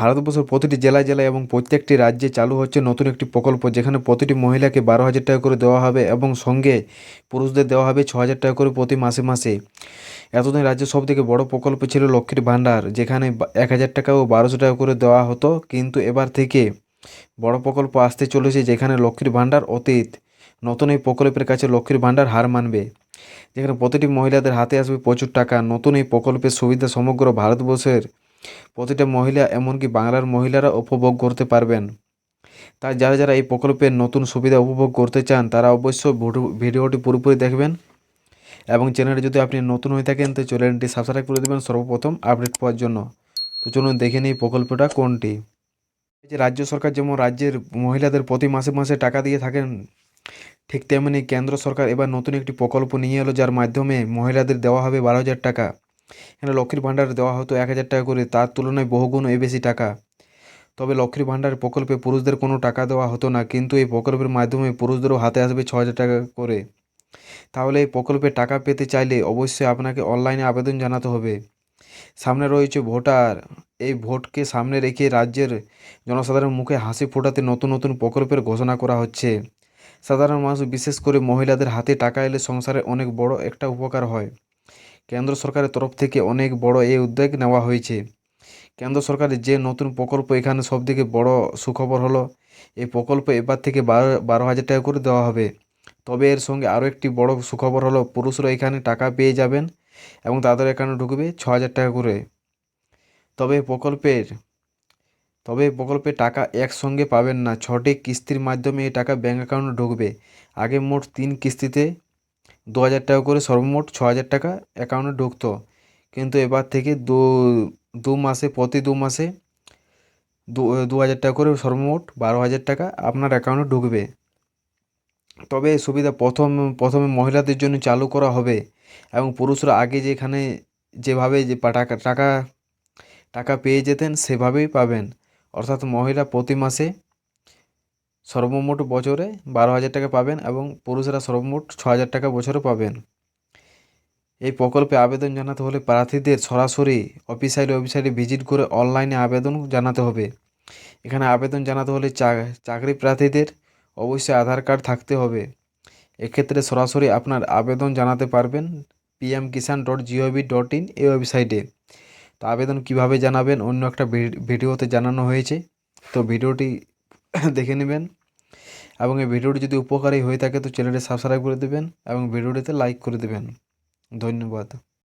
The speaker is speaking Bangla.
ভারতবর্ষের প্রতিটি জেলায় জেলায় এবং প্রত্যেকটি রাজ্যে চালু হচ্ছে নতুন একটি প্রকল্প, যেখানে প্রতিটি মহিলাকে বারো হাজার টাকা করে দেওয়া হবে এবং সঙ্গে পুরুষদের দেওয়া হবে ছ হাজার টাকা করে প্রতি মাসে মাসে। এতদিন রাজ্যের সব থেকে বড়ো প্রকল্প ছিল লক্ষ্মীর ভাণ্ডার, যেখানে এক হাজার টাকা ও বারোশো টাকা করে দেওয়া হতো। কিন্তু এবার থেকে বড় প্রকল্প আসতে চলেছে, যেখানে লক্ষ্মীর ভাণ্ডার অতীত। নতুন এই প্রকল্পের কাছে লক্ষ্মীর ভাণ্ডার হার মানবে। যেখানে প্রতিটি মহিলাদের হাতে আসবে প্রচুর টাকা। নতুন এই প্রকল্পের সুবিধা সমগ্র ভারতবর্ষের প্রতিটা মহিলা, এমনকি বাংলার মহিলারা উপভোগ করতে পারবেন। তাই যারা যারা এই প্রকল্পের নতুন সুবিধা উপভোগ করতে চান, তারা অবশ্যই ভিডিও- ভিডিওটি পুরোপুরি দেখবেন। এবং চ্যানেলে যদি আপনি নতুন হয়ে থাকেন তো চ্যানেলটি সাবস্ক্রাইব করে দেবেন সর্বপ্রথম আপডেট পাওয়ার জন্য। তো চলুন দেখে নিই প্রকল্পটা কোনটি। যে রাজ্য সরকার যেমন রাজ্যের মহিলাদের প্রতি মাসে মাসে টাকা দিয়ে থাকেন, ঠিক তেমনি কেন্দ্র সরকার এবার নতুন একটি প্রকল্প নিয়ে এলো, যার মাধ্যমে মহিলাদের দেওয়া হবে বারো হাজার টাকা। এখানে লক্ষ্মীর ভাণ্ডার দেওয়া হতো এক হাজার টাকা করে, তার তুলনায় বহুগুণ এ বেশি টাকা। তবে লক্ষ্মীর ভাণ্ডার প্রকল্পে পুরুষদের কোনো টাকা দেওয়া হতো না, কিন্তু এই প্রকল্পের মাধ্যমে পুরুষদেরও হাতে আসবে ছ হাজার টাকা করে। তাহলে এই প্রকল্পে টাকা পেতে চাইলে অবশ্যই আপনাকে অনলাইনে আবেদন জানাতে হবে। সামনে রয়েছে ভোটার। এই ভোটকে সামনে রেখে রাজ্যের জনসাধারণের মুখে হাসি ফোটাতে নতুন নতুন প্রকল্পের ঘোষণা করা হচ্ছে। সাধারণ মানুষ, বিশেষ করে মহিলাদের হাতে টাকা এলে সংসারে অনেক বড় একটা উপকার হয়। কেন্দ্র সরকারের তরফ থেকে অনেক বড় এই উদ্যোগ নেওয়া হয়েছে। কেন্দ্র সরকারের যে নতুন প্রকল্প, এখানে সবথেকে বড় সুখবর হলো, এই প্রকল্প এবার থেকে বারো বারো হাজার টাকা করে দেওয়া হবে। তবে এর সঙ্গে আরও একটি বড় সুখবর হলো, পুরুষরা এখানে টাকা পেয়ে যাবেন এবং তাদের এখানে ঢুকবে ছ হাজার টাকা করে। তবে প্রকল্পের, তবে প্রকল্পে টাকা একসঙ্গে পাবেন না। ছটি কিস্তির মাধ্যমে এই টাকা ব্যাঙ্ক অ্যাকাউন্টে ঢুকবে। আগে মোট তিন কিস্তিতে দু হাজার টাকা করে সর্বমোট ছ হাজার টাকা অ্যাকাউন্টে ঢুকতো। কিন্তু এবার থেকে দু দু মাসে, প্রতি দু মাসে দু দু হাজার টাকা করে সর্বমোট বারো হাজার টাকা আপনার অ্যাকাউন্টে ঢুকবে। তবে এই সুবিধা প্রথম, প্রথমে মহিলাদের জন্য চালু করা হবে এবং পুরুষরা আগে যেখানে, যেভাবে যে টাকা টাকা টাকা পেয়ে যেতেন সেভাবেই পাবেন। অর্থাৎ মহিলা প্রতি মাসে সর্বমোট বছরে বারো হাজার টাকা পাবেন এবং পুরুষরা সর্বমোট ছ হাজার টাকা বছরে পাবেন। এই প্রকল্পে আবেদন জানাতে হলে প্রার্থীদের সরাসরি অফিসিয়ালি ওয়েবসাইটে ভিজিট করে অনলাইনে আবেদন জানাতে হবে। এখানে আবেদন জানাতে হলে চাকরি প্রার্থীদের অবশ্যই আধার কার্ড থাকতে হবে। এক্ষেত্রে সরাসরি আপনার আবেদন জানাতে পারবেন PM Kisan dot G O V dot in এই ওয়েবসাইটে। তো আবেদন কীভাবে জানাবেন অন্য একটা ভিডিওতে জানানো হয়েছে। তো ভিডিওটি দেখে নেবেন। এবং এই ভিডিওটি যদি উপকারী হয়ে থাকে, তো চ্যানেলটি সাবস্ক্রাইব করে দেবেন এবং ভিডিওটিতে লাইক করে দেবেন। ধন্যবাদ।